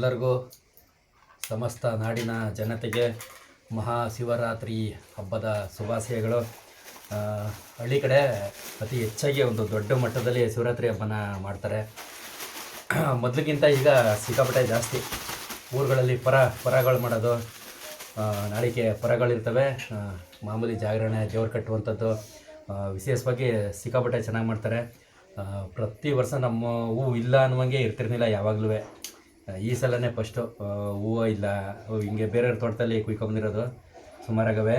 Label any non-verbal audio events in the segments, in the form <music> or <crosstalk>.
ಎಲ್ಲರಿಗೂ ಸಮಸ್ತ ನಾಡಿನ ಜನತೆಗೆ ಮಹಾಶಿವರಾತ್ರಿ ಹಬ್ಬದ ಶುಭಾಶಯಗಳು. ಹಳ್ಳಿ ಕಡೆ ಅತಿ ಹೆಚ್ಚಾಗಿ ಒಂದು ದೊಡ್ಡ ಮಟ್ಟದಲ್ಲಿ ಶಿವರಾತ್ರಿ ಹಬ್ಬನ ಮಾಡ್ತಾರೆ. <clears throat> ಮೊದಲಿಗಿಂತ ಈಗ ಸಿಕ್ಕಾಪಟ್ಟೆ ಜಾಸ್ತಿ. ಊರುಗಳಲ್ಲಿ ಪರ, ಪರಗಳು ಮಾಡೋದು ನಾಳಿಕೆ ಪರಗಳಿರ್ತವೆ. ಮಾಮೂಲಿ ಜಾಗರಣೆ, ದೇವ್ರು ಕಟ್ಟುವಂಥದ್ದು ವಿಶೇಷವಾಗಿ ಸಿಕ್ಕಾಪಟ್ಟೆ ಚೆನ್ನಾಗಿ ಮಾಡ್ತಾರೆ. ಪ್ರತಿ ವರ್ಷ ನಮ್ಮ ಹೂವು ಇಲ್ಲ ಅನ್ನುವಂಗೆ ಇರ್ತಿರ್ಲಿಲ್ಲ ಯಾವಾಗಲೂ ಈ ಸಲನೇ ಫಸ್ಟು ಹೂವು ಇಲ್ಲ ಹಿಂಗೆ ಬೇರೆಯವ್ರ ತೋಟದಲ್ಲಿ ಕುಯ್ಕೊಂಬಂದಿರೋದು ಸುಮಾರಾಗವೆ.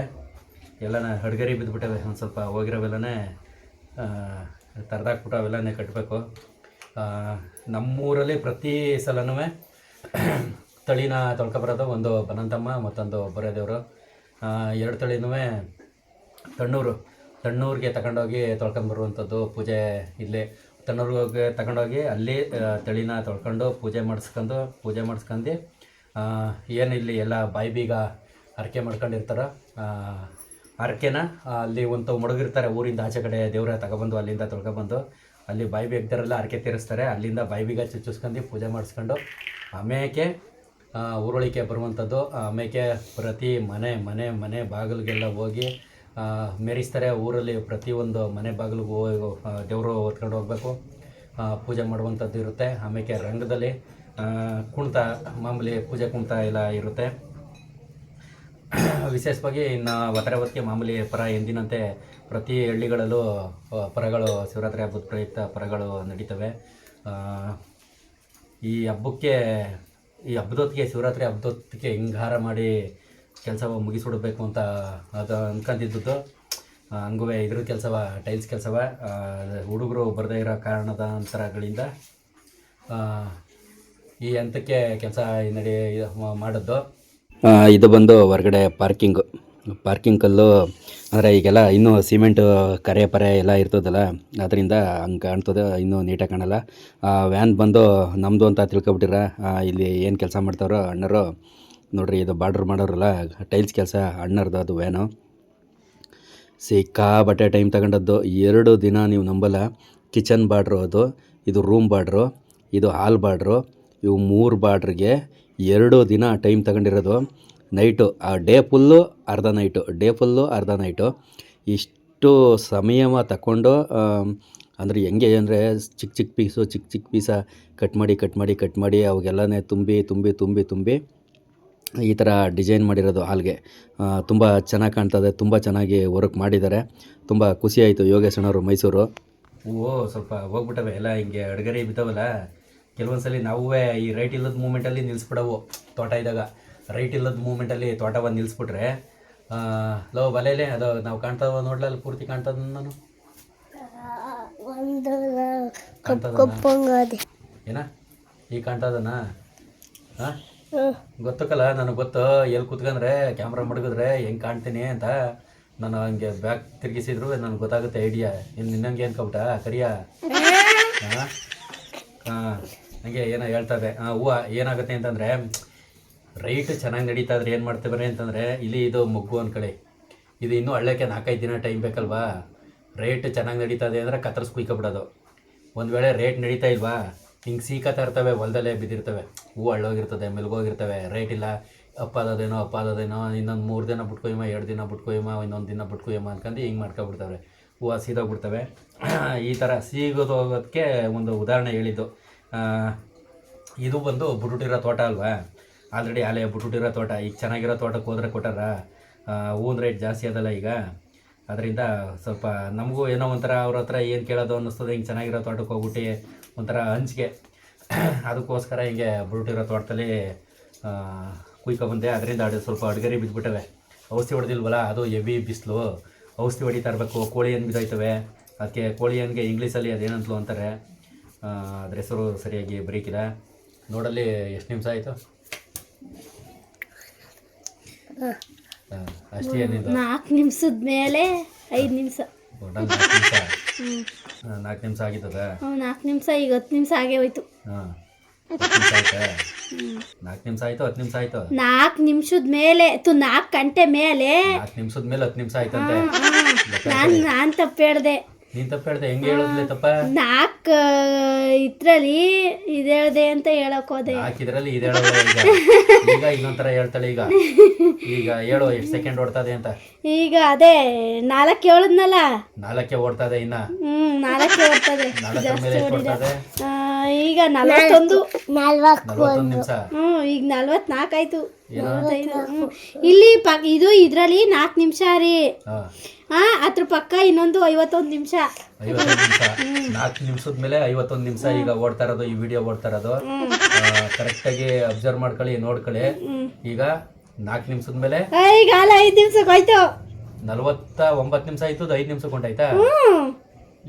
ಎಲ್ಲನ ಹಡ್ಗರಿ ಬಿದ್ದುಬಿಟ್ಟವೆ ಒಂದು ಸ್ವಲ್ಪ ಹೋಗಿರೋವೆಲ್ಲನೇ ತರದಾಕ್ಬಿಟ್ಟು ಅವೆಲ್ಲನೇ ಕಟ್ಟಬೇಕು ನಮ್ಮೂರಲ್ಲಿ ಪ್ರತಿ ಸಲನೂ <clears throat> ತಳಿನ ತೊಳ್ಕೊಬರೋದು ಒಂದು ಬನಂತಮ್ಮ, ಮತ್ತೊಂದು ಬರೋದೇವರು. ಎರಡು ತಳಿನೂ ತಣ್ಣೂರು. ತಣ್ಣೂರಿಗೆ ತಗೊಂಡೋಗಿ ತೊಳ್ಕೊಂಬರುವಂಥದ್ದು ಪೂಜೆ ಇಲ್ಲಿ. ತಣ್ಣೂರಿಗೆ ತಗೊಂಡೋಗಿ ಅಲ್ಲಿ ತಳಿನ ತೊಳ್ಕೊಂಡು ಪೂಜೆ ಮಾಡಿಸ್ಕೊಂಡು ಪೂಜೆ ಮಾಡಿಸ್ಕೊಂಡು ಏನು ಇಲ್ಲಿ ಎಲ್ಲ ಬಾಯಿ ಬೀಗ ಹರಕೆ ಮಾಡ್ಕೊಂಡಿರ್ತಾರೋ ಹರಕೆನ ಅಲ್ಲಿ ಒಂದು ಮಡಗಿರ್ತಾರೆ ಊರಿಂದ ಆಚೆ ಕಡೆ ದೇವ್ರ ತಗೊಬಂದು, ಅಲ್ಲಿಂದ ತೊಳ್ಕೊಬಂದು, ಅಲ್ಲಿ ಬಾಯಿ ಬೀಗದರೆಲ್ಲ ಹರಕೆ ತೀರಿಸ್ತಾರೆ, ಅಲ್ಲಿಂದ ಬಾಯಿ ಬೀಗ ಚುಚ್ಚಿಸ್ಕೊಂಡು ಪೂಜೆ ಮಾಡಿಸ್ಕೊಂಡು ಆಮೇಲೆ ಊರೊಳಿಕೆ ಬರುವಂಥದ್ದು ಆಮೇಲೆ ಪ್ರತಿ ಮನೆ ಮನೆ ಮನೆ ಬಾಗಿಲಿಗೆಲ್ಲ ಹೋಗಿ ಮೆರೆಸ್ತಾರೆ, ಊರಲ್ಲಿ ಪ್ರತಿಯೊಂದು ಮನೆ ಬಾಗಿಲಿಗೂ ದೇವರು ಹೊತ್ಕೊಂಡು ಹೋಗಬೇಕು. ಪೂಜೆ ಮಾಡುವಂಥದ್ದು ಇರುತ್ತೆ. ಆಮೇಲೆ ರಂಗದಲ್ಲಿ ಕುಣಿತ, ಮಾಮೂಲಿ ಪೂಜೆ ಕುಣಿತ ಎಲ್ಲ ಇರುತ್ತೆ. ವಿಶೇಷವಾಗಿ ಇನ್ನು ವತರವತ್ತಿಗೆ ಮಾಮೂಲಿ ಪರ ಎಂದಿನಂತೆ ಪ್ರತಿ ಹಳ್ಳಿಗಳಲ್ಲೂ ಪರಗಳು, ಶಿವರಾತ್ರಿ ಹಬ್ಬದ ಪ್ರಯುಕ್ತ ಪರಗಳು ನಡೀತವೆ. ಈ ಹಬ್ಬಕ್ಕೆ, ಈ ಹಬ್ಬದೊತ್ತಿಗೆ, ಶಿವರಾತ್ರಿ ಹಬ್ಬದೊತ್ತಿಗೆ ಹಿಂಗಾರ ಮಾಡಿ ಕೆಲಸ ಮುಗಿಸ್ಬಿಡ್ಬೇಕು ಅಂತ ಅದು ಅಂದ್ಕೊಂಡಿದ್ದದ್ದು ಹಂಗೂ ಇದ್ರ ಕೆಲಸವ ಟೈಲ್ಸ್ ಕೆಲಸವ ಹುಡುಗರು ಬರದೇ ಇರೋ ಕಾರಣದ ಅಂತರಗಳಿಂದ ಈ ಹಂತಕ್ಕೆ ಕೆಲಸ ಇದು ಮಾಡಿದ್ದು. ಇದು ಬಂದು ಹೊರಗಡೆ ಪಾರ್ಕಿಂಗು ಪಾರ್ಕಿಂಗ್ ಕಲ್ಲು, ಅಂದರೆ ಈಗೆಲ್ಲ ಇನ್ನೂ ಸಿಮೆಂಟು ಕರೆ ಪರೆ ಎಲ್ಲ ಇರ್ತದಲ್ಲ, ಅದರಿಂದ ಹಂಗೆ ಕಾಣ್ತದೆ, ಇನ್ನೂ ನೀಟಾಗಿ ಕಾಣಲ್ಲ. ವ್ಯಾನ್ ಬಂದು ನಮ್ಮದು ಅಂತ ತಿಳ್ಕೊಬಿಟ್ಟಿರ ಇಲ್ಲಿ ಏನು ಕೆಲಸ ಮಾಡ್ತಾರೋ ಅಣ್ಣರು ನೋಡ್ರಿ, ಇದು ಬಾರ್ಡ್ರ್ ಮಾಡೋರಲ್ಲ, ಟೈಲ್ಸ್ ಕೆಲಸ ಅಣ್ಣರ್ದು ಅದು ವ್ಯಾನು ಸಿಕ್ಕಾಬಟ್ಟೆ ಟೈಮ್ ತಗೊಂಡದ್ದು. ಎರಡು ದಿನ ನೀವು ನಂಬಲ್ಲ. ಕಿಚನ್ ಬಾರ್ಡ್ರು ಅದು, ಇದು ರೂಮ್ ಬಾರ್ಡ್ರು, ಇದು ಹಾಲ್ ಬಾರ್ಡ್ರು, ಇವು ಮೂರು ಬಾರ್ಡ್ರಿಗೆ ಎರಡು ದಿನ ಟೈಮ್ ತಗೊಂಡಿರೋದು. ನೈಟು ಆ ಡೇ ಫುಲ್ಲು ಅರ್ಧ ನೈಟು ಡೇ ಫುಲ್ಲು ಅರ್ಧ ನೈಟು ಇಷ್ಟು ಸಮಯ ತಗೊಂಡು ಅಂದರೆ ಹೆಂಗೆ ಅಂದರೆ ಚಿಕ್ಕ ಚಿಕ್ಕ ಪೀಸು ಚಿಕ್ಕ ಚಿಕ್ಕ ಪೀಸ ಕಟ್ ಮಾಡಿ ಕಟ್ ಮಾಡಿ ಕಟ್ ಮಾಡಿ, ಅವಾಗೆಲ್ಲನೇ ತುಂಬಿ ತುಂಬಿ ತುಂಬಿ ತುಂಬಿ ಈ ಥರ ಡಿಸೈನ್ ಮಾಡಿರೋದು ಹಾಲ್ಗೆ ತುಂಬ ಚೆನ್ನಾಗಿ ಕಾಣ್ತದೆ ತುಂಬ ಚೆನ್ನಾಗಿ ವರ್ಕ್ ಮಾಡಿದ್ದಾರೆ. ತುಂಬ ಖುಷಿ ಆಯಿತು ಯೋಗೇಶ್ ಅಣ್ಣವರು ಮೈಸೂರು. ಓ ಸ್ವಲ್ಪ ಹೋಗ್ಬಿಟ್ಟವೆ ಎಲ್ಲ ಹಿಂಗೆ ಅಡುಗೆ ಬಿದ್ದಾವಲ್ಲ ಕೆಲವೊಂದು ಸಲ ನಾವೂ ಈ ರೈಟ್ ಇಲ್ಲದ ಮೂಮೆಂಟಲ್ಲಿ ನಿಲ್ಲಿಸ್ಬಿಡವು ತೋಟ ಇದ್ದಾಗ. ರೈಟ್ ಇಲ್ಲದ ಮೂಮೆಂಟಲ್ಲಿ ತೋಟ ಬಂದು ನಿಲ್ಲಿಸ್ಬಿಟ್ರೆ ಲೋ ಬಲೇಲೆ ಅದು ನಾವು ಕಾಣ್ತಾವ ನೋಡ್ಲಲ್ಲಿ ಪೂರ್ತಿ ಕಾಣ್ತದ ನಾನು? ಏನ? ಈಗ ಕಾಣ್ತದನಾ? ಹಾಂ. ಗೊತ್ತಕ್ಕಲ್ಲ ನನಗೆ ಗೊತ್ತು ಎಲ್ಲಿ ಕೂತ್ಕೊಂಡ್ರೆ ಕ್ಯಾಮ್ರಾ ಮಡಗಿದ್ರೆ ಹೆಂಗೆ ಕಾಣ್ತೀನಿ ಅಂತ. ನಾನು ಹಂಗೆ ಬ್ಯಾಕ್ ತಿರುಗಿಸಿದ್ರು ನನಗೆ ಗೊತ್ತಾಗುತ್ತೆ ಐಡಿಯಾ ಇನ್ನು ನಿನ್ನಂಗೆ ಅನ್ಕೊಬಿಟ್ಟ ಕರಿಯ? <laughs> ಹಾಂ? ಹಾಂ ಹಂಗೆ ಏನೋ ಹೇಳ್ತಾರೆ ಹಾಂ ಹೂವು ಏನಾಗುತ್ತೆ ಅಂತಂದರೆ ರೈಟ್ ಚೆನ್ನಾಗಿ ನಡೀತಾ ಇದ್ರೆ ಏನು ಮಾಡ್ತೇವೆ ಅಂತಂದರೆ ಇಲ್ಲಿ ಇದು ಮೊಗ್ಗು ಅಂದ್ಕಡೆ ಇದು ಇನ್ನೂ ಹಳ್ಳಕ್ಕೆ ನಾಲ್ಕೈದು ದಿನ ಟೈಮ್ ಬೇಕಲ್ವಾ? ರೇಟ್ ಚೆನ್ನಾಗಿ ನಡೀತಾ ಇದೆ ಅಂದರೆ ಕತ್ತರಿಸ್ಕೊಯ್ಕೊಬಿಡೋದು ಒಂದು ವೇಳೆ ರೇಟ್ ನಡೀತಾ ಇಲ್ವಾ? ಹಿಂಗೆ ಸೀಕ ಇರ್ತವೆ, ಹೊಲದಲ್ಲೇ ಬಿದ್ದಿರ್ತವೆ. ಹೂ ಹಳ್ಳೋಗಿರ್ತದೆ, ಮೆಲ್ಗೋಗಿರ್ತವೆ. ರೇಟ್ ಇಲ್ಲ. ಅಪ್ಪಾದದೇನೋ ಅಪ್ಪಾದದೇನೋ, ಇನ್ನೊಂದು ಮೂರು ದಿನ ಬಿಟ್ಕೋಯಿಮ್ಮ ಎರಡು ದಿನ ಬಿಟ್ಕೋಯಿಮ್ಮ ಇನ್ನೊಂದು ದಿನ ಬಿಟ್ಕೊಯ್ಮ ಅನ್ಕೊಂಡು ಹಿಂಗೆ ಮಾಡ್ಕೊಬಿಡ್ತವೆ. ಹೂವು ಸೀದೋಗ್ಬಿಡ್ತವೆ. <clears throat> ಈ ಥರ ಸೀಗೋದು ಹೋಗೋದಕ್ಕೆ ಒಂದು ಉದಾಹರಣೆ ಹೇಳಿದ್ದು. ಇದು ಬಂದು ಬುಟ್ಬಿಟ್ಟಿರೋ ತೋಟ ಅಲ್ವಾ? ಆಲ್ರೆಡಿ ಅಲೆ ಬುಟ್ಬಿಟ್ಟಿರೋ ತೋಟ. ಈಗ ಚೆನ್ನಾಗಿರೋ ತೋಟಕ್ಕೆ ಹೋದ್ರೆ ಕೊಟ್ಟಾರ? ಹೂವಿನ ರೇಟ್ ಜಾಸ್ತಿ ಅದಲ್ಲ ಈಗ. ಅದರಿಂದ ಸ್ವಲ್ಪ ನಮಗೂ ಏನೋ ಒಂಥರ ಅವ್ರ ಹತ್ರ ಏನು ಕೇಳೋದು ಅನ್ನಿಸ್ತದೆ, ಹಿಂಗೆ ಚೆನ್ನಾಗಿರೋ ತೋಟಕ್ಕೆ ಹೋಗ್ಬಿಟ್ಟು ಒಂಥರ ಹಂಚಿಗೆ ಅದಕ್ಕೋಸ್ಕರ ಹಿಂಗೆ ಬುರುಟಿರೋ ತೋಟದಲ್ಲಿ ಕುಯ್ಕೊಬಂದೆ ಅದರಿಂದ ಅಡು ಸ್ವಲ್ಪ ಅಡುಗೆರಿ ಬಿದ್ದುಬಿಟ್ಟವೆ ಔಷಧಿ ಹೊಡೆದಿಲ್ವಲ್ಲ ಅದು ಹೆವಿ ಬಿಸಿಲು. ಔಷಧಿ ಹೊಡಿತಾ ಇರಬೇಕು. ಕೋಳಿ ಏನು ಬಿದ್ದೋಯ್ತವೆ? ಅದಕ್ಕೆ ಕೋಳಿ ಏನಿಗೆ ಇಂಗ್ಲೀಷಲ್ಲಿ ಅದೇನಂತಲೂ ಅಂತಾರೆ. ಅದ್ರ ಹೆಸರು ಸರಿಯಾಗಿ ಬರೀಕಿಲ್ಲ. ನೋಡಲ್ಲಿ ಎಷ್ಟು ನಿಮಿಷ ಆಯಿತು? ಅಷ್ಟೇ ನಾಲ್ಕು ನಿಮಿಷದ ಮೇಲೆ ಐದು ನಿಮಿಷ. ಒಟ್ಟಾಗಿ ನಾಲ್ಕು ನಿಮಿಷ. ನಾಲ್ಕು ನಿಮಿಷ ಆಗಿತ್ತದ ನಾಲ್ಕು ನಿಮಿಷ ಈಗ ಹತ್ತು ನಿಮಿಷ ಆಗೇ ಹೋಯ್ತು. ಹಾಂ ಹತ್ತು ನಿಮಿಷ ಆಯ್ತಾ? ನಾಲ್ಕು ನಿಮಿಷ ಆಯ್ತು ಹತ್ತು ನಿಮಿಷ ಆಯ್ತು? ನಾಲ್ಕು ನಿಮಿಷದ ಮೇಲೆ ತು ನಾಲ್ಕು ಗಂಟೆ ಮೇಲೆ. ನಾಲ್ಕು ನಿಮಿಷದ ಮೇಲೆ ಹತ್ತು ನಿಮಿಷ ಆಯ್ತಂತೆ. ನಾನು ನಾನು ತಪ್ಪು ಹೇಳ್ದೆ. ನೀನ್ ತಪ್ಪ ಹೇಳ್ದೆ ಹೆಂಗೆ ಹೇಳೋದ್ಲೆ ತಪ್ಪ? ನಾಲ್ಕು ಇದ್ರಲ್ಲಿ ಇದೇಳ್ದೆ ಅಂತ ಹೇಳಕ್ ಹೋದೆ. ಹಾಕಿದ್ರಲ್ಲಿ ಇದು ಹೇಳೋದು ಈಗ. ಈಗ ಇನ್ನೊಂಥರ ಹೇಳ್ತಾಳೆ ಈಗ. ಈಗ ಹೇಳು ಎಷ್ಟು ಸೆಕೆಂಡ್ ಓಡ್ತದೆ ಅಂತ. ಈಗ ಅದೇ ನಾಲ್ಕು ಹೇಳಿದ್ನಲ್ಲ ನಾಲ್ಕೇ ಓಡ್ತದೆ ಇನ್ನ. ಹ್ಮ್ ನಾಲ್ಕೇ ಬರ್ತದೆ ನಾಲ್ಕರ ಮೇಲೆ ಎಷ್ಟು ಓಡ್ತದೆ? ಆ, ಈಗ ನಲವತ್ತೊಂದು. ನಲ್ವತ್ತೊಂದು ನಿಮಿಷ. ಹ್ಮ್ ಈಗ ನಲ್ವತ್ನಾಲ್ಕು ಆಯ್ತು ನಲವತ್ತೈದು. ಇಲ್ಲಿ ಪ ಇದು ಇದ್ರಲ್ಲಿ ನಾಲ್ಕು ನಿಮಿಷ ರೀ. ಹಾ. ಹಾ ಅದ್ರ ಪಕ್ಕ ಇನ್ನೊಂದು ಐವತ್ತೊಂದು ನಿಮಿಷ. ಐವತ್ತೊಂದು ನಿಮಿಷ. ನಾಲ್ಕು ನಿಮಿಷದ ಮೇಲೆ ಐವತ್ತೊಂದು ನಿಮಿಷ ಈಗ ಓಡ್ತಾ ಇರೋದು ಈ ವಿಡಿಯೋ ಓಡ್ತಾ ಇರೋದು. ಕರೆಕ್ಟಾಗಿ ಅಬ್ಸರ್ವ್ ಮಾಡ್ಕೊಳ್ಳಿ ನೋಡ್ಕೊಳ್ಳಿ. ಈಗ ನಾಲ್ಕು ನಿಮಿಷದ ಮೇಲೆ ಈಗ ಅಲ್ಲ ಐದು ನಿಮಿಷಕ್ಕೆ ಹೋಯ್ತು ನಲವತ್ತ ಒಂಬತ್ತು ನಿಮಿಷ ಆಯ್ತು ಐದು ನಿಮಿಷಕ್ಕೆ ಹೊಂಟಾಯ್ತಾ ಹ್ಮ್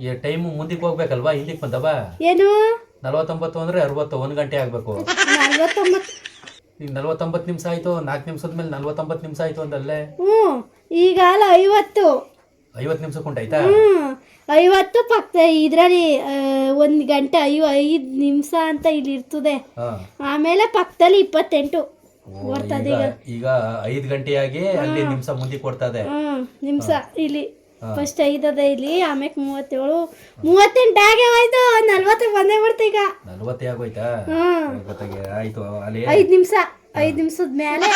ಈ ಟೈಮ್ ಮುಂದಕ್ಕೆ ಹೋಗ್ಬೇಕಲ್ವಾ? ಹಿಂದಕ್ಕೆ ಬಂದವ? ಏನು? ನಲವತ್ತೊಂಬತ್ತು ಅಂದ್ರೆ ಅರವತ್ತು ಒಂದು ಗಂಟೆ ಆಗಬೇಕು. ನಲ್ವತ್ತೊಂಬತ್ತು. ಈಗ ನಲವತ್ತೊಂಬತ್ತು ನಿಮಿಷ ಆಯ್ತು ನಾಲ್ಕು ನಿಮಿಷದ ಮೇಲೆ ನಲವತ್ತೊಂಬತ್ತು ನಿಮಿಷ ಆಯ್ತು ಅಂದಲ್ಲೇ ಹ್ಮ್ ಈಗ ಅಲ್ಲ ಐವತ್ತು. ಐವತ್ತು ನಿಮಿಷಕ್ಕೆ ಉಂಟಾಯ್ತಾ? ಹ್ಞೂ ಐವತ್ತು ಪಕ್ಕ ಇದ್ರಲ್ಲಿ ಒಂದು ಗಂಟೆ ಐವ ಐದು ನಿಮಿಷ ಅಂತ ಇಲ್ಲಿ ಇರ್ತದೆ. ಹಾಂ. ಆಮೇಲೆ ಪಕ್ಕದಲ್ಲಿ ಇಪ್ಪತ್ತೆಂಟು ಈಗ ಈಗ. ಐದು ಗಂಟೆಯಾಗಿ ಅಲ್ಲಿ ನಿಮಿಷ ಮುಂದೆ ಕೊಡ್ತದೆ ಹ್ಞೂ ನಿಮಿಷ ಇಲ್ಲಿ. ಫಸ್ಟ್ ಐದದ ಇಲ್ಲಿ ಆಮೇಲೆ ಮೂವತ್ತೇಳು. ಮೂವತ್ತೆಂಟು ಆಗೇ ಹೋಯ್ತು ನಲ್ವತ್ತೇ ಆಗೋಯ್ತಾ? ಗೊತ್ತಾಗಿ ಆಯ್ತು ಅಲ್ಲಿ. ಐದು ನಿಮಿಷ ಐದು ನಿಮಿಷದ ಮೇಲೆ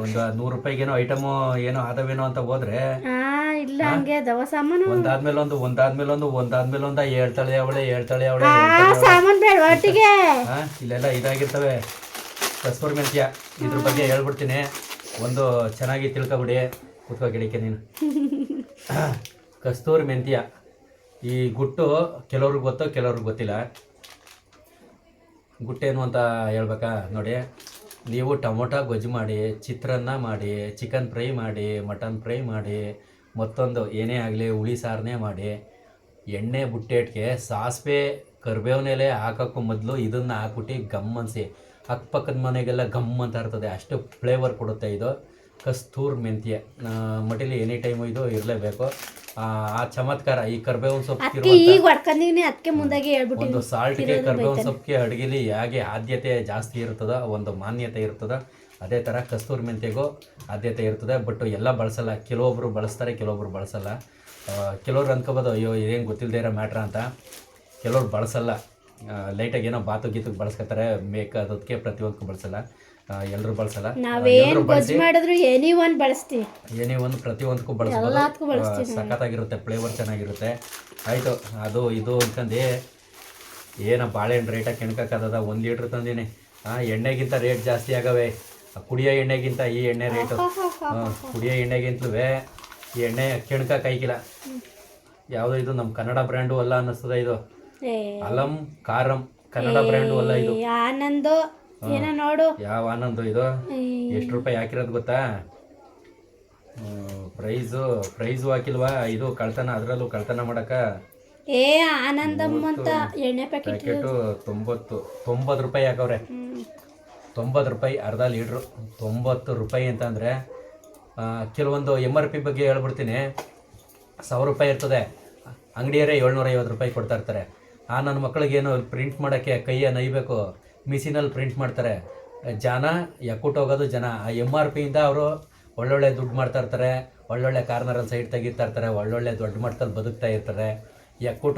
ಒಂದು ನೂರು ರೂಪಾಯಿಗೇನೋ ಐಟಮು ಏನೋ ಆದವೇನೋ ಅಂತ ಹೋದ್ರೆ. ಇಲ್ಲ ಹಂಗೆ ದವ ಸಾಮಾನು. ಒಂದಾದ್ಮೇಲೆ ಒಂದು ಒಂದಾದ್ಮೇಲೆ ಒಂದು ಒಂದಾದ್ಮೇಲೆ ಒಂದ ಹೇಳ್ತಾಳೆ ಅವಳೆ ಹೇಳ್ತಾಳೆ ಅವಳೆ ಸಾಮಾನು ಬೇಡ ಒಟ್ಟಿಗೆ. ಇಲ್ಲೆಲ್ಲ ಇದಾಗಿರ್ತವೆ. ಕಸ್ತೂರಿ ಮೆಂತ್ಯ ಇದ್ರ ಬಗ್ಗೆ ಹೇಳ್ಬಿಡ್ತೀನಿ. ಒಂದು ಚೆನ್ನಾಗಿ ತಿಳ್ಕೊಬಿಡಿ. ಕುತ್ಕೋ ಗಿಡಕ್ಕೆ ನೀನು. <laughs> ಕಸ್ತೂರ್ ಮೆಂತ್ಯ. ಈ ಗುಟ್ಟು ಕೆಲವ್ರಿಗೆ ಗೊತ್ತು ಕೆಲವ್ರಿಗೆ ಗೊತ್ತಿಲ್ಲ. ಗುಟ್ಟೇನು ಅಂತ ಹೇಳ್ಬೇಕಾ ನೋಡಿ, ನೀವು ಟೊಮೊಟೊ ಗೊಜ್ಜು ಮಾಡಿ, ಚಿತ್ರಾನ್ನ ಮಾಡಿ, ಚಿಕನ್ ಫ್ರೈ ಮಾಡಿ, ಮಟನ್ ಫ್ರೈ ಮಾಡಿ, ಮತ್ತೊಂದು ಏನೇ ಆಗಲಿ ಹುಳಿ ಸಾರನೇ ಮಾಡಿ, ಎಣ್ಣೆ ಬುಟ್ಟೆಟ್ಗೆ ಸಾಸಿವೆ ಕರಿಬೇವಿನ ಎಲೆ ಹಾಕೋಕ್ಕೂ ಮೊದಲು ಇದನ್ನು ಹಾಕ್ಬಿಟ್ಟು ಗಮ್ ಅನಿಸಿ ಅಕ್ಕಪಕ್ಕದ ಮನೆಗೆಲ್ಲ ಗಮ್ ಅಂತ ಇರ್ತದೆ, ಅಷ್ಟು ಫ್ಲೇವರ್ ಕೊಡುತ್ತೆ ಇದು. ಕಸ್ತೂರ್ ಮೆಂತ್ಯ. ಮಟೀಲಿ ಎನಿ ಟೈಮ್ ಇದು ಇರಲೇಬೇಕು. ಆ ಚಮತ್ಕಾರ ಈ ಕರ್ಬೇವಿನ ಸೊಪ್ಪು ಅದಕ್ಕೆ ಈಗ ಹೊಡ್ಕೊಂಡಿನಿ ಅದಕ್ಕೆ ಮುಂದಾಗೆ ಹೇಳ್ಬಿಟ್ಟು ಒಂದು ಸಾಲ್ಟ್ಗೆ ಕರ್ಬೇವಿನ ಸೊಪ್ಪಿಗೆ ಅಡುಗೆಲಿ ಹೇಗೆ ಆದ್ಯತೆ ಜಾಸ್ತಿ ಇರ್ತದ ಒಂದು ಮಾನ್ಯತೆ ಇರ್ತದ. ಅದೇ ಥರ ಕಸ್ತೂರ್ ಮೆಂತ್ಯಗೂ ಆದ್ಯತೆ ಇರ್ತದೆ. ಬಟ್ ಎಲ್ಲ ಬಳಸಲ್ಲ. ಕೆಲವೊಬ್ಬರು ಬಳಸ್ತಾರೆ ಕೆಲವೊಬ್ರು ಬಳಸಲ್ಲ. ಕೆಲವ್ರು ಅನ್ಕೋಬೋದು ಅಯ್ಯೋ ಏನು ಗೊತ್ತಿಲ್ಲದೆ ಇರೋ ಮ್ಯಾಟ್ರ್ ಅಂತ. ಕೆಲವ್ರು ಬಳಸಲ್ಲ. ಲೈಟಾಗಿ ಏನೋ ಬಾತು ಗೀತಕ್ಕೆ ಬಳಸ್ಕೊತಾರೆ. ಅದಕ್ಕೆ ಪ್ರತಿಯೊಂದಕ್ಕೂ ಬಳಸಲ್ಲ. ಎಲ್ಲರೂ ಬಳಸಲ್ಲ? ನಾವೇನು ಬಜ್ ಮಾಡಿದ್ರು ಎನಿ ಒನ್ ಬಳಸ್ತೀವಿ. ಏನೇ ಒಂದು ಪ್ರತಿಯೊಂದಕ್ಕೂ ಎಲ್ಲದಕ್ಕೂ ಬಳಸ್ಬೋದು ಸಖತ್ತಾಗಿರುತ್ತೆ ಫ್ಲೇವರ್ ಚೆನ್ನಾಗಿರುತ್ತೆ. ಆಯಿತು ಅದು ಇದು ಅಂತಂದು ಏನ ಬಾಳೆಹಣ್ಣು ರೇಟಾಗಿ ಕೆಣ್ಕಕ್ಕದ ಒಂದು ಲೀಟ್ರ್ ತಂದೀನಿ. ಆ ಎಣ್ಣೆಗಿಂತ ರೇಟ್ ಜಾಸ್ತಿ ಆಗವೆ. ಕುಡಿಯೋ ಎಣ್ಣೆಗಿಂತ ಈ ಎಣ್ಣೆ ರೇಟು ಕುಡಿಯೋ ಎಣ್ಣೆಗಿಂತಲೂ ಈ ಎಣ್ಣೆ ಕೆಣಕ ಕೈಕಿಲ್ಲ ಯಾವುದೋ ಇದು ನಮ್ಮ ಕನ್ನಡ ಬ್ರ್ಯಾಂಡು ಅಲ್ಲ ಅನ್ನಿಸ್ತದೆ ಇದು. ಅಲಂ ಕಾರಂ ಕನ್ನಡ ಬ್ರ್ಯಾಂಡು ಅಲ್ಲ ಇದು. ಆನಂದು. ಏನೋ ನೋಡು. ಯಾವ ಆನಂದು ಇದು? ಎಷ್ಟು ರೂಪಾಯಿ ಹಾಕಿರೋದು ಗೊತ್ತಾ? ಪ್ರೈಸು ಪ್ರೈಸು ಹಾಕಿಲ್ವಾ? ಇದು ಕಳ್ತನ ಅದರಲ್ಲೂ ಕಳ್ತನ ಮಾಡಕ ಏ ಆನಂದಮ್ಮ ಅಂತ ಎಣ್ಣೆ ಪ್ಯಾಕೆಟ್ ಪ್ಯಾಕೆಟು ತೊಂಬತ್ತು ತೊಂಬತ್ತು ರೂಪಾಯಿ ಹಾಕವ್ರೆ. ತೊಂಬತ್ತು ರೂಪಾಯಿ ಅರ್ಧ ಲೀಟ್ರು. ತೊಂಬತ್ತು ರೂಪಾಯಿ ಅಂತಂದರೆ ಕೆಲವೊಂದು ಎಂ ಆರ್ ಪಿ ಬಗ್ಗೆ ಹೇಳ್ಬಿಡ್ತೀನಿ. ಸಾವಿರ ರೂಪಾಯಿ ಇರ್ತದೆ. ಅಂಗಡಿಯರೇ ಏಳ್ನೂರೈವತ್ತು ರೂಪಾಯಿ ಕೊಡ್ತಾ ಇರ್ತಾರೆ. ಆ ನನ್ನ ಮಕ್ಕಳಿಗೇನು ಪ್ರಿಂಟ್ ಮಾಡೋಕ್ಕೆ ಕೈಯ ನೈಬೇಕು? ಮಿಷಿನಲ್ಲಿ ಪ್ರಿಂಟ್ ಮಾಡ್ತಾರೆ. ಜನ ಹೋಗೋದು ಜನ. ಆ ಎಂ ಆರ್ ಪಿಯಿಂದ ಅವರು ಒಳ್ಳೊಳ್ಳೆ ದುಡ್ಡು ಮಾಡ್ತಾ ಇರ್ತಾರೆ. ಒಳ್ಳೊಳ್ಳೆ ಕಾರ್ನರಲ್ಲಿ ಸೈಡ್ ತೆಗಿತಾ ಇರ್ತಾರೆ. ಒಳ್ಳೊಳ್ಳೆ ದೊಡ್ಡ ಮಟ್ಟದಲ್ಲಿ ಬದುಕ್ತಾ ಇರ್ತಾರೆ.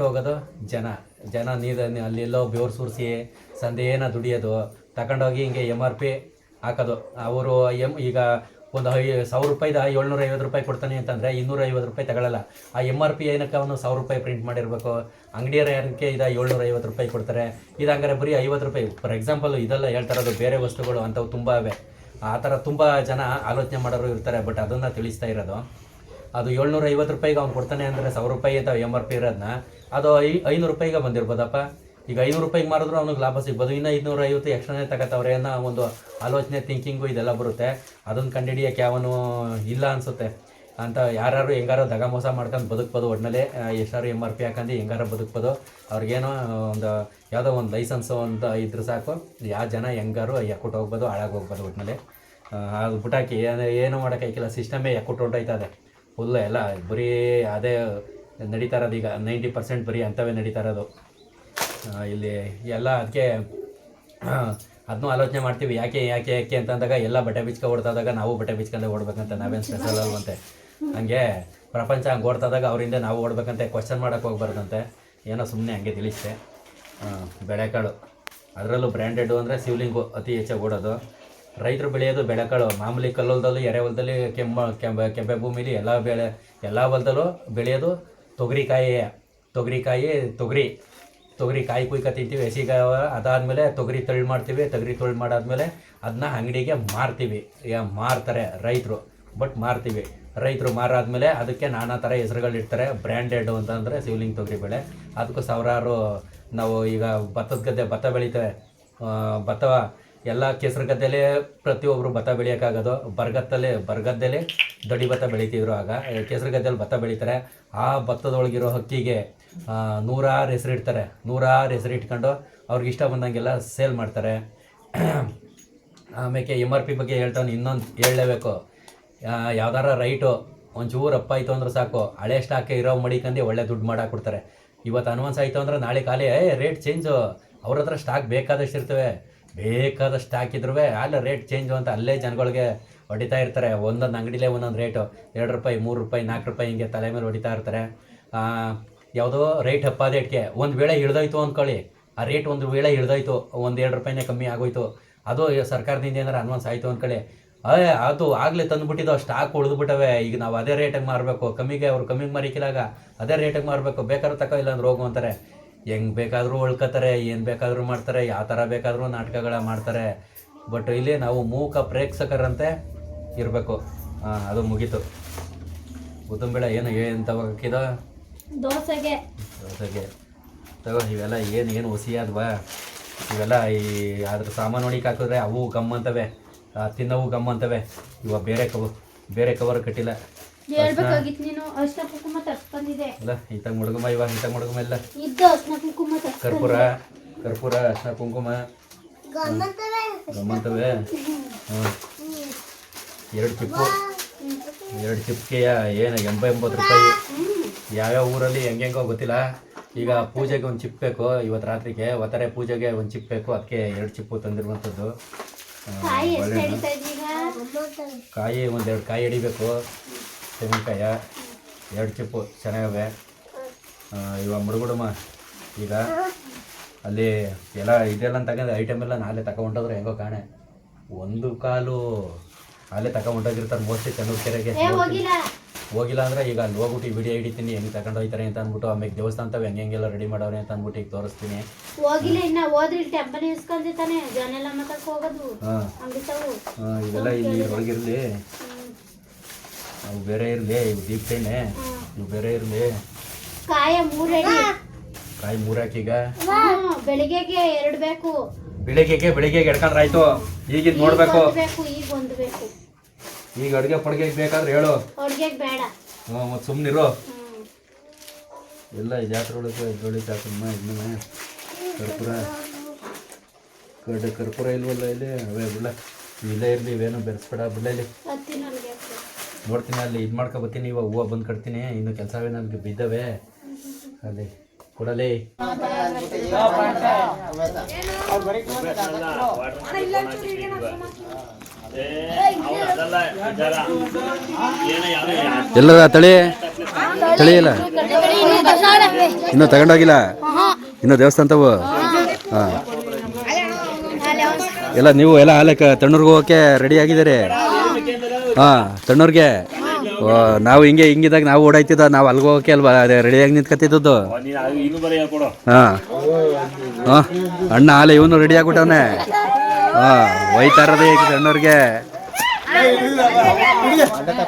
ಹೋಗೋದು ಜನ. ಜನ ನೀರು ಅಲ್ಲೆಲ್ಲೋ ಬೆವ್ರು ಸುರಿಸಿ ಸಂದೇನ ದುಡಿಯೋದು. ತಗೊಂಡೋಗಿ ಹಿಂಗೆ ಎಂ ಆರ್ ಪಿ ಹಾಕೋದು. ಅವರು ಎಂ ಈಗ ಒಂದು ಸಾವಿರ ರೂಪಾಯಿದ ಏಳ್ನೂರ ಐವತ್ತು ರೂಪಾಯಿ ಕೊಡ್ತಾನೆ ಅಂತಂದರೆ ಇನ್ನೂರ ಐವತ್ತು ರೂಪಾಯಿ ತಗೊಳ್ಳಲ್ಲ ಆ ಎಂ ಆರ್ ಪಿ ಏನಕ್ಕೆ ಅವನು ಸಾವಿರ ರೂಪಾಯಿ ಪ್ರಿಂಟ್ ಮಾಡಿರಬೇಕು? ಅಂಗಡಿಯರ ಏನಕ್ಕೆ ಇದು ಏಳ್ನೂರ ಐವತ್ತು ರೂಪಾಯಿ ಕೊಡ್ತಾರೆ? ಇದು ಹಂಗಾರೆ ಬರೀ ಐವತ್ತು ರೂಪಾಯಿ. ಫಾರ್ ಎಕ್ಸಾಂಪಲ್ ಇದೆಲ್ಲ ಹೇಳ್ತಾ ಇರೋದು ಬೇರೆ ವಸ್ತುಗಳು ಅಂಥವು ತುಂಬ ಇವೆ. ಆ ಥರ ತುಂಬ ಜನ ಆಲೋಚನೆ ಮಾಡೋರು ಇರ್ತಾರೆ ಬಟ್ ಅದನ್ನು ತಿಳಿಸ್ತಾ ಇರೋದು. ಅದು ಏಳ್ನೂರ ಐವತ್ತು ರೂಪಾಯಿಗೆ ಅವ್ನು ಕೊಡ್ತಾನೆ ಅಂದರೆ ಸಾವಿರ ರೂಪಾಯಿ ಅಂತ ಎಂ ಆರ್ ಪಿ ಇರೋದನ್ನ ಅದು ಐ, ಐನೂರು ರೂಪಾಯಿಗೆ ಬಂದಿರ್ಬೋದಪ್ಪ? ಈಗ ಐನೂರು ರೂಪಾಯಿಗೆ ಮಾರಿದ್ರು ಅವ್ನಿಗೆ ಲಾಭ ಸಿಗ್ಬೋದು. ಇನ್ನು ಐನೂರ ಐವತ್ತು ಎಕ್ಸ್ಟ್ರಾನೇ ತಗೋತಾವ್ರೆ ಅನ್ನೋ ಒಂದು ಆಲೋಚನೆ ಥಿಂಕಿಂಗು ಇದೆಲ್ಲ ಬರುತ್ತೆ. ಅದನ್ನು ಕಂಡುಹಿಡಿಯೋಕ್ಕೆ ಅವನು ಇಲ್ಲ ಅನಿಸುತ್ತೆ. ಅಂತ ಯಾರು ಹೆಂಗಾರು ದಗ ಮೋಸ ಮಾಡ್ಕೊಂಡು ಬದುಕ್ಬೋದು ಒಟ್ಟಿನಲ್ಲಿ ಎಷ್ಟಾರು ಎಂ ಆರ್ ಪಿ ಹಾಕೊಂಡು ಹೆಂಗಾರು ಬದುಕ್ಬೋದು, ಅವ್ರಿಗೇನೋ ಒಂದು ಯಾವುದೋ ಒಂದು ಲೈಸೆನ್ಸು ಅಂತ ಇದ್ರೆ ಸಾಕು. ಯಾವ ಜನ ಹೆಂಗಾರು ಎಕ್ಕುಟ್ಟು ಹೋಗ್ಬೋದು, ಹಾಳಾಗಿ ಹೋಗ್ಬೋದು ಒಟ್ಟಿನಲ್ಲಿ ಅದು ಬಿಟ್ಟಾಕಿ ಏನು ಏನು ಮಾಡೋಕ್ಕಾಗಿಲ್ಲ ಸಿಸ್ಟಮೇ ಎಕ್ಕುಟ್ಟು ಹೊಂಟೋಯ್ತದೆ ಫುಲ್ ಎಲ್ಲ ಬರೀ ಅದೇ ನಡೀತಾ ಇರೋದು ಈಗ ನೈಂಟಿ ಪರ್ಸೆಂಟ್ ಬರೀ ಅಂಥವೇ ನಡೀತಾ ಇರೋದು. ಇಲ್ಲಿ ಎಲ್ಲ ಅದಕ್ಕೆ ಅದನ್ನೂ ಆಲೋಚನೆ ಮಾಡ್ತೀವಿ, ಯಾಕೆ ಯಾಕೆ ಯಾಕೆ ಅಂತಂದಾಗ ಎಲ್ಲ ಬಟ್ಟೆ ಬಿಚ್ಕ ಓಡ್ತಾದಾಗ ನಾವು ಬಟ್ಟೆ ಬಿಚ್ಕೊಂಡೆ ಓಡ್ಬೇಕಂತ ನಾವೇನು ಸ್ಪೆಷಲ್ ಅಲ್ವಂತೆ ಹಂಗೆ ಪ್ರಪಂಚ ಹಂಗೆ ಓಡ್ತಾದಾಗ ಅವರಿಂದ ನಾವು ಓಡ್ಬೇಕಂತೆ ಕ್ವಶನ್ ಮಾಡೋಕೆ ಹೋಗ್ಬಾರ್ದಂತೆ. ಏನೋ ಸುಮ್ಮನೆ ಹಂಗೆ ತಿಳಿಸ್ತೆ ಹಾಂ ಬೆಳೆಕಾಳು. ಅದರಲ್ಲೂ ಬ್ರ್ಯಾಂಡೆಡು ಅಂದರೆ ಶಿವಲಿಂಗು ಅತಿ ಹೆಚ್ಚಾಗಿ ಓಡೋದು. ರೈತರು ಬೆಳೆಯೋದು ಬೆಳೆಕಾಳು. ಮಾಮೂಲಿ ಕಲ್ಲೊಲ್ದಲ್ಲೂ, ಎರೆ ಹೊಲದಲ್ಲಿ ಕೆಮ್ಮ, ಕೆಂಬ, ಕೆಂಪೆ ಭೂಮಿಲಿ ಎಲ್ಲ ಬೆಳೆ, ಎಲ್ಲ ಹೊಲದಲ್ಲೂ ಬೆಳೆಯೋದು ತೊಗರಿಕಾಯಿ. ತೊಗರಿಕಾಯಿ ತೊಗರಿ. ತೊಗರಿ ಕಾಯಿ ಕುಯ್ಕ ತಿಂತೀವಿ ಹಸಿಗಾವ ಅದಾದಮೇಲೆ ತೊಗರಿ ತಳ್ಳು ಮಾಡ್ತೀವಿ, ತೊಗರಿ ತೊಳ್ ಮಾಡಾದ್ಮೇಲೆ ಅದನ್ನ ಅಂಗಡಿಗೆ ಮಾರ್ತೀವಿ. ಮಾರ್ತಾರೆ ರೈತರು, ಬಟ್ ಮಾರ್ತೀವಿ. ರೈತರು ಮಾರಾದ್ಮೇಲೆ ಅದಕ್ಕೆ ನಾನಾ ಥರ ಹೆಸರುಗಳು ಇಡ್ತಾರೆ ಬ್ರ್ಯಾಂಡೆಡ್ ಅಂತಂದರೆ ಶಿವಲಿಂಗ್ ತೊಗರಿ ಬೆಳೆ. ಅದಕ್ಕೂ ಸಾವಿರಾರು ನಾವು ಈಗ ಭತ್ತದ ಗದ್ದೆ, ಭತ್ತ ಬೆಳಿತೇವೆ. ಭತ್ತ ಎಲ್ಲ ಕೆಸರು ಗದ್ದೆಲೇ ಪ್ರತಿಯೊಬ್ಬರು ಭತ್ತ ಬೆಳೆಯೋಕ್ಕಾಗೋದು. ಬರಗತ್ತಲ್ಲೇ, ಬರಗದ್ದೆಲೆ ದೊಡ್ಡ ಭತ್ತ ಬೆಳಿತಿದ್ರು ಆಗ. ಕೆಸರು ಗದ್ದೆಲಿ ಭತ್ತ ಬೆಳಿತಾರೆ. ಆ ಭತ್ತದೊಳಗಿರೋ ಹಕ್ಕಿಗೆ ನೂರಾರು ಹೆಸರು ಇಡ್ತಾರೆ. ನೂರಾರು ಹೆಸರು ಇಟ್ಕೊಂಡು ಅವ್ರಿಗೆ ಇಷ್ಟ ಬಂದಂಗೆಲ್ಲ ಸೇಲ್ ಮಾಡ್ತಾರೆ. ಆಮೇಲೆ ಎಂ ಆರ್ ಪಿ ಬಗ್ಗೆ ಹೇಳ್ತಾನೆ ಇನ್ನೊಂದು ಹೇಳಲೇಬೇಕು. ಯಾವ್ದಾರ ರೈಟು, ಒಂಚೂರು ಅಪ್ಪ ಆಯಿತು ಅಂದ್ರೆ ಸಾಕು. ಹಳೆ ಸ್ಟಾಕೆ ಇರೋ ಮಡಿಕಂದು ಒಳ್ಳೆ ದುಡ್ಡು ಮಾಡಾಕ್ಬಿಡ್ತಾರೆ ಇವತ್ತು ಅನ್ವಾನ್ಸ್ ಆಯಿತು ಅಂದ್ರೆ ನಾಳೆ ಖಾಲಿ ರೇಟ್ ಚೇಂಜು ಅವ್ರ ಹತ್ರ ಸ್ಟಾಕ್ ಬೇಕಾದಷ್ಟು ಇರ್ತವೆ. ಬೇಕಾದಷ್ಟು ಸ್ಟಾಕ್ ಇದ್ರೂ ಅಲ್ಲ ರೇಟ್ ಚೇಂಜು ಅಂತ ಅಲ್ಲೇ ಜನಗಳಿಗೆ ಹೊಡಿತಾ ಇರ್ತಾರೆ. ಒಂದೊಂದು ಅಂಗಡಿಲೇ ಒಂದೊಂದು ರೇಟು ಎರಡು ರೂಪಾಯಿ, ಮೂರು ರೂಪಾಯಿ, ನಾಲ್ಕು ರೂಪಾಯಿ ಹಿಂಗೆ ತಲೆ ಮೇಲೆ ಹೊಡಿತಾ ಇರ್ತಾರೆ. ಯಾವುದೋ ರೇಟ್ ಹಪ್ಪಾದೇಟ್ಗೆ ಒಂದು ವೇಳೆ ಇಳ್ದೋಯ್ತು ಅಂದ್ಕೊಳ್ಳಿ. ಆ ರೇಟ್ ಒಂದು ವೇಳೆ ಇಳ್ದೋಯ್ತು, ಒಂದು ಎರಡು ರೂಪಾಯಿನೇ ಕಮ್ಮಿ ಆಗೋಯ್ತು. ಅದು ಸರ್ಕಾರದಿಂದ ಏನಾರು ಅನ್ವಾನ್ಸ್ ಆಯಿತು ಅಂದ್ಕೊಳ್ಳಿ. ಅಯ್ಯ ಅದು ಆಗಲೇ ತಂದುಬಿಟ್ಟಿದ್ದು ಸ್ಟಾಕ್ ಉಳಿದ್ಬಿಟ್ಟವೆ. ಈಗ ನಾವು ಅದೇ ರೇಟಿಗೆ ಮಾರಬೇಕು. ಕಮ್ಮಿಗೆ ಅವ್ರು ಕಮ್ಮಿಗೆ ಮಾರಿಕಿಲಾಗ ಅದೇ ರೇಟಿಗೆ ಮಾರಬೇಕು. ಬೇಕಾದ್ರೂ ತಗೋ ಇಲ್ಲಾಂದ್ರೆ ಹೋಗು ಅಂತಾರೆ. ಹೆಂಗೆ ಬೇಕಾದರೂ ಉಳ್ಕೊತಾರೆ, ಏನು ಬೇಕಾದರೂ ಮಾಡ್ತಾರೆ, ಯಾವ ಥರ ಬೇಕಾದರೂ ನಾಟಕಗಳ ಮಾಡ್ತಾರೆ. ಬಟ್ ಇಲ್ಲಿ ನಾವು ಮೂಕ ಪ್ರೇಕ್ಷಕರಂತೆ ಇರಬೇಕು. ಅದು ಮುಗೀತು. ಉತ್ತಂಬೇಳೆ ಏನು ಏನು ತಗೋಕಿದ ದೋಸೆಗೆ. ದೋಸೆಗೆ. ತಗೋ ಇವೆಲ್ಲ ಏನು ಏನು ಅದ್ವಾ ಇವೆಲ್ಲ ಈ ಅದ್ರ ಸಾಮಾನು ಹೊಡಿಕ್ ಹಾಕಿದ್ರೆ ಅವು ಗಮ್ ಅಂತವೆ. ಆ, ತಿನ್ನವು ಗಮ್ ಅಂತವೆ. ಇವ ಬೇರೆ ಕವ ಬೇರೆ ಕವರ್ ಕಟ್ಟಿಲ್ಲ. ಹೇಳ್ಬೇಕಾಗಿತ್ತು ನೀನು ಅರ್ಶಿನ ಕುಂಕುಮ ತರ್ಸ್ಕೊಂಡಿದೆ ಇಲ್ಲ ಈತಾಗ ಮುಡುಗಮ್ಮ ಇವಾಗ ಈತಾಗ ಮುಡುಗಮ್ಮ ಎಲ್ಲ ಇದ್ದು ಅರ್ಶಿನ ಕುಂಕುಮ ಕರ್ಪೂರ ಕರ್ಪೂರ ಅರ್ಶಿನ ಕುಂಕುಮ. ಗಮ್ಮಂತವೆ ಹ್ಞೂ ಎರಡು ಚಿಪ್ಪು ಎರಡು ಚಿಪ್ಕೆಯ ಏನು ಎಂಬ ಎಂಬತ್ತು ರೂಪಾಯಿ ಯಾವ್ಯಾವ ಊರಲ್ಲಿ ಹೆಂಗೆಂಗೋ ಗೊತ್ತಿಲ್ಲ. ಈಗ ಪೂಜೆಗೆ ಒಂದು ಚಿಪ್ ಬೇಕು ಇವತ್ತು ರಾತ್ರಿಗೆ ಒತ್ತಾರೆ ಪೂಜೆಗೆ ಒಂದು ಚಿಪ್ ಬೇಕು ಅದಕ್ಕೆ ಎರಡು ಚಿಪ್ಪು ತಂದಿರುವಂಥದ್ದು. ಕಾಯಿ ಒಂದೆರಡು ಕಾಯಿ ಹಿಡಿಬೇಕು ತೆಂಗಿನಕಾಯ ಎರಡು ಚಿಪ್ಪು ಚೆನ್ನಾಗವೆ. ಇವ ಇವಾಗ ಮುಡುಗುಡಮ್ಮ ಈಗ ಅಲ್ಲಿ ಎಲ್ಲ ಇದೆಲ್ಲ ತಗೊಂಡು ಐಟಮ್ ಎಲ್ಲ ನಾಳೆ ತಗೊಂಡೋದ್ರೆ ಹೆಂಗೋ ಕಾಣೆ. ಒಂದು ಕಾಲು ಅಲ್ಲೇ ತಗೊಂಡೋಗಿರ್ತಾರೆ ಮೋಸ್ಟ್ಲಿ ಚೆನ್ನೂರು ಕೆರೆಗೆ. ಹೋಗಿಲ್ಲ ಅಂದ್ರೆ ಈಗ ಅಲ್ಲಿ ಹೋಗ್ಬಿಟ್ಟು ವಿಡಿಯೋ ಹಿಡಿತೀನಿ ಹೆಂಗೆ ತಗೊಂಡು ಹೋಗ್ತಾರೆ ಅಂತ ಅಂದ್ಬಿಟ್ಟು ಆಮೇಲೆ ದೇವಸ್ಥಾನತವ ಹೆಂಗೆ ಹೆಂಗೆಲ್ಲ ರೆಡಿ ಮಾಡವ್ರೆ ಅಂತ ಅಂದ್ಬಿಟ್ಟು ಈಗ ತೋರಿಸ್ತೀನಿ. ಹೋಗಿಲ್ಲ ಇನ್ನ ಹೋದ್ರಿ ಇಲ್ಲಿ ಟೆಂಪಲ್ ಇಸ್ಕೊಂಡಿರ್ತಾನೆ ಜನ ಎಲ್ಲ ಮಕ್ಕಳಕ್ಕೆ ಹೋಗೋದು. ಹಾಂ. ಇವೆಲ್ಲ ಇಲ್ಲಿ ಒಳಗಿರಲಿ. ಅವು ಬೇರೆ ಇರಲಿ ಇವು ದೀಪ್ತೇನೆ ಇವು ಬೇರೆ ಇರಲಿ. ಕಾಯ ಮೂರ್ ಅಡಿ ಕಾಯಿ ಮೂರಾಕೀಗ ಬೆಳಿಗ್ಗೆಗೆ ಎರಡು ಬೇಕು. ಬೆಳಿಗ್ಗೆಗೆ ಬೆಳಿಗ್ಗೆಗೆ ಎಡ್ಕೊಂಡ್ರಾಯ್ತು ಈಗಿದ್ ನೋಡ್ಬೇಕು. ಈಗ ಒಂದು ಬೇಕು. ಈಗ ಅಡುಗೆ ಪಡ್ಗೆ ಬೇಕಾದ್ರೆ ಹೇಳು. ಅಡ್ಗೆಗ್ ಬೇಡ. ಹ್ಞೂ ಮತ್ತು ಸುಮ್ಮನಿರು ಎಲ್ಲ ಜಾತ್ರೆ ಒಳಗೆ ಇದ್ರೊಳಗೆ ಜಾತ್ರಮ್ಮ ಇದನ್ನ ಕರ್ಪೂರ. ಕಡ್ ಕರ್ಪೂರ ಇಲ್ವಲ್ಲ ಇಲ್ಲಿ? ಅವೇ ಬಿಡ ಇಲ್ಲೇ ಇರಲಿ ಇವೇನು ಬೆರೆಸ್ಬೇಡ ಬಿಡ ಇಲ್ಲಿ ನೋಡ್ತೀನಿ ಅಲ್ಲಿ ಇದು ಮಾಡ್ಕೊ ಬರ್ತೀನಿ. ಇವಾಗ ಹೂವು ಬಂದು ಕಟ್ತೀನಿ. ಇನ್ನು ಕೆಲಸವೇ ನನಗೆ ಬಿದ್ದವೆ. ಅಲ್ಲಿ ಕೊಡಲೇ. ಎಲ್ಲದ ತಳಿ? ತಳಿ ಇಲ್ಲ ಇನ್ನೂ ತಗೊಂಡೋಗಿಲ್ಲ? ಇನ್ನೂ ದೇವಸ್ಥಾನದವು? ಹಾಂ. ಎಲ್ಲ ನೀವು ಎಲ್ಲ ಹಾಲಕ್ಕೆ ತಣ್ಣೂರ್ಗೆ ಹೋಗೋಕ್ಕೆ ರೆಡಿ ಆಗಿದ್ದೀರಿ? ಹಾಂ ತಣ್ಣೂರ್ಗೆ? ನಾವು ಹಿಂಗೆ ಹಿಂಗಿದಾಗ ನಾವು ಓಡಾಯ್ತಿದ್ದ ನಾವು ಅಲ್ಗೆ ಹೋಗೋಕೆ ಅಲ್ವಾ? ಅದೇ ರೆಡಿಯಾಗಿ ನಿಂತ್ಕೊತಿದ್ದದ್ದು ಹಾಂ. ಹಾಂ. ಅಣ್ಣ ಹಾಲೆ ಇವನು ರೆಡಿ ಆಗ್ಬಿಟ್ಟವನೆ. ಹಾಂ ಒಯ್ತಾರದೇ ಈಗ ಸಣ್ಣವ್ರಿಗೆ.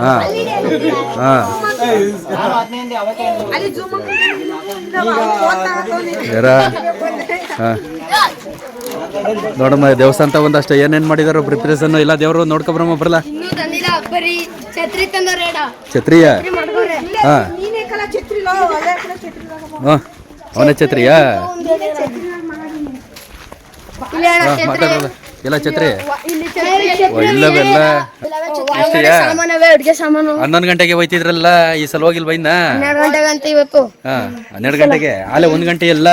ಹಾಂ ಹಾಂ. ಹಾಂ. ನೋಡಮ್ಮ ದೇವಸ್ಥಾನ ಒಂದಷ್ಟು ಏನೇನು ಮಾಡಿದಾರೋ ಪ್ರಿಪ್ರೇಷನ್ ಇಲ್ಲ, ದೇವರು ನೋಡ್ಕೊಬ್ರಮ್ಮ ಬರಲ್ಲ ಛತ್ರಿಯ? ಹಾಂ. ಹಾಂ, ಅವನೇ ಛತ್ರಿಯಾ? ಹಾಂ ಮಾತಾಡಲ್ಲ ಎಲ್ಲ ಛತ್ರಿ? ಇಲ್ಲವೆಲ್ಲ ಎಷ್ಟಯ್ಯ ಸಾಮಾನವೇ ಅಡ್ಗೆ ಸಾಮಾನು ಹನ್ನೊಂದು ಗಂಟೆಗೆ ಹೋಯ್ತಿದ್ರಲ್ಲ ಈ ಸಲ ಹೋಗಿಲ್ ಬೈನ ಹನ್ನೆರಡು ಗಂಟೆಗೆ ಅಂತ ಇವತ್ತು. ಹಾ ಹನ್ನೆರಡು ಗಂಟೆಗೆ. ಆಲೆ ಒಂದು ಗಂಟೆ ಎಲ್ಲ?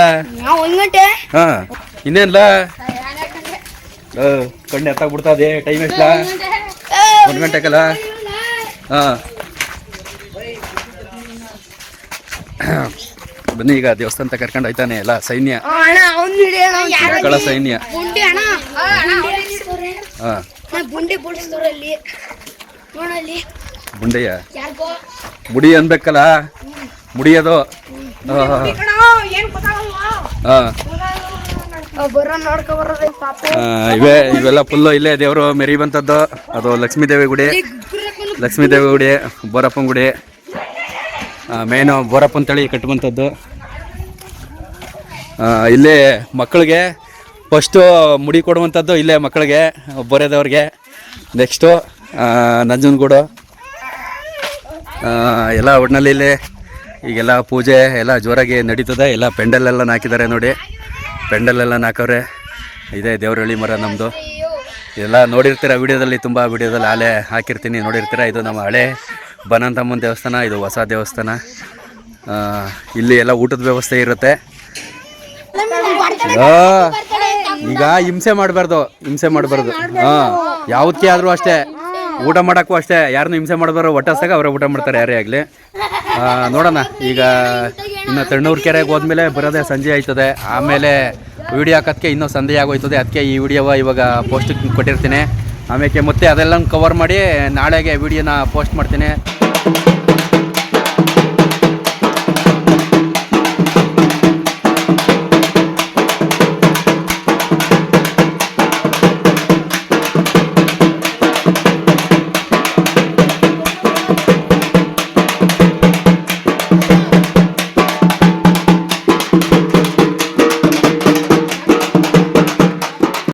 ಒಂದ್ ಗಂಟೆ? ಹಾ ಇನ್ನೇನ್ಲ? ಕಣ್ಣು ಎತ್ತಾಗ್ಬಿಡ್ತದೆ ಟೈಮ್ ಎಷ್ಟ ಒಂದು ಗಂಟೆಗಲ್ಲ ಹಾ. ಬನ್ನಿ ಈಗ ದೇವಸ್ಥಾನ ಕರ್ಕೊಂಡು ಹೋಯ್ತಾನೆ ಎಲ್ಲ ಸೈನ್ಯ. ಮಕ್ಕಳ ಸೈನ್ಯ? ಹಾ. ಬುಂಡಿ ಬುಂಡೆಯ ಅನ್ಬೇಕಲ್ಲ? ಮುಡಿಯೋದು ಇವೇ ಇವೆಲ್ಲ ಫುಲ್ಲು ಇಲ್ಲೇ ದೇವರು ಮೆರಿ ಬಂತದ್ದು ಅದು ಲಕ್ಷ್ಮೀ ದೇವಿ ಗುಡಿ. ಲಕ್ಷ್ಮೀದೇವಿ ಗುಡಿ ಬೋರಪ್ಪನ ಗುಡಿ. ಮೇನು ಬೋರಪ್ಪನ ತಳಿ ಕಟ್ಟುವಂಥದ್ದು ಇಲ್ಲೇ ಮಕ್ಕಳಿಗೆ ಫಸ್ಟು ಮುಡಿ ಕೊಡುವಂಥದ್ದು ಇಲ್ಲೇ ಮಕ್ಕಳಿಗೆ, ಬೋರೆದವ್ರಿಗೆ ನೆಕ್ಸ್ಟು ನಂಜನಗೂಡು ಎಲ್ಲ ಒಟ್ಟಿನಲ್ಲಿ ಇಲ್ಲಿ ಈಗೆಲ್ಲ ಪೂಜೆ ಎಲ್ಲ ಜೋರಾಗಿ ನಡೀತದೆ. ಎಲ್ಲ ಪೆಂಡಲೆಲ್ಲ ಹಾಕಿದ್ದಾರೆ ನೋಡಿ. ಪೆಂಡಲೆಲ್ಲ ಹಾಕವ್ರೆ ಇದೇ ದೇವರಳ್ಳಿ ಮರ ನಮ್ಮದು ಎಲ್ಲ ನೋಡಿರ್ತೀರ ವಿಡಿಯೋದಲ್ಲಿ, ತುಂಬ ವಿಡಿಯೋದಲ್ಲಿ ಆಲೆ ಹಾಕಿರ್ತೀನಿ. ನೋಡಿರ್ತೀರ, ಇದು ನಮ್ಮ ಹಳೆ ಬನಂತಮ್ಮನ ದೇವಸ್ಥಾನ, ಇದು ಹೊಸ ದೇವಸ್ಥಾನ. ಇಲ್ಲಿ ಎಲ್ಲ ಊಟದ ವ್ಯವಸ್ಥೆ ಇರುತ್ತೆ. ಈಗ ಹಿಂಸೆ ಮಾಡಬಾರ್ದು ಹಿಂಸೆ ಮಾಡಬಾರ್ದು. ಹಾ ಯಾವ್ದಕ್ಕೆ ಆದ್ರೂ ಅಷ್ಟೇ. ಊಟ ಮಾಡೋಕ್ಕೂ ಅಷ್ಟೇ. ಯಾರನ್ನೂ ಹಿಂಸೆ ಮಾಡಬಾರ್ದು. ಹೊಟ್ಟೆ ಹಸ್ದಾಗ ಅವರೇ ಊಟ ಮಾಡ್ತಾರೆ ಯಾರೇ ಆಗಲಿ. ನೋಡೋಣ. ಈಗ ಇನ್ನು ತಣ್ಣೂರು ಕೆರೆಗೆ ಹೋದ್ಮೇಲೆ ಬರೋದೇ ಸಂಜೆ ಆಯ್ತದೆ. ಆಮೇಲೆ ವಿಡಿಯೋ ಹಾಕೋದಕ್ಕೆ ಇನ್ನೂ ಸಂಜೆ ಆಗೋಯ್ತದೆ. ಅದಕ್ಕೆ ಈ ವಿಡಿಯೋವ ಇವಾಗ ಪೋಸ್ಟಿಗೆ ಕೊಟ್ಟಿರ್ತೀನಿ. ಆಮೇಲೆ ಮತ್ತೆ ಅದೆಲ್ಲ ಕವರ್ ಮಾಡಿ ನಾಳೆಗೆ ವಿಡಿಯೋನ ಪೋಸ್ಟ್ ಮಾಡ್ತೀನಿ.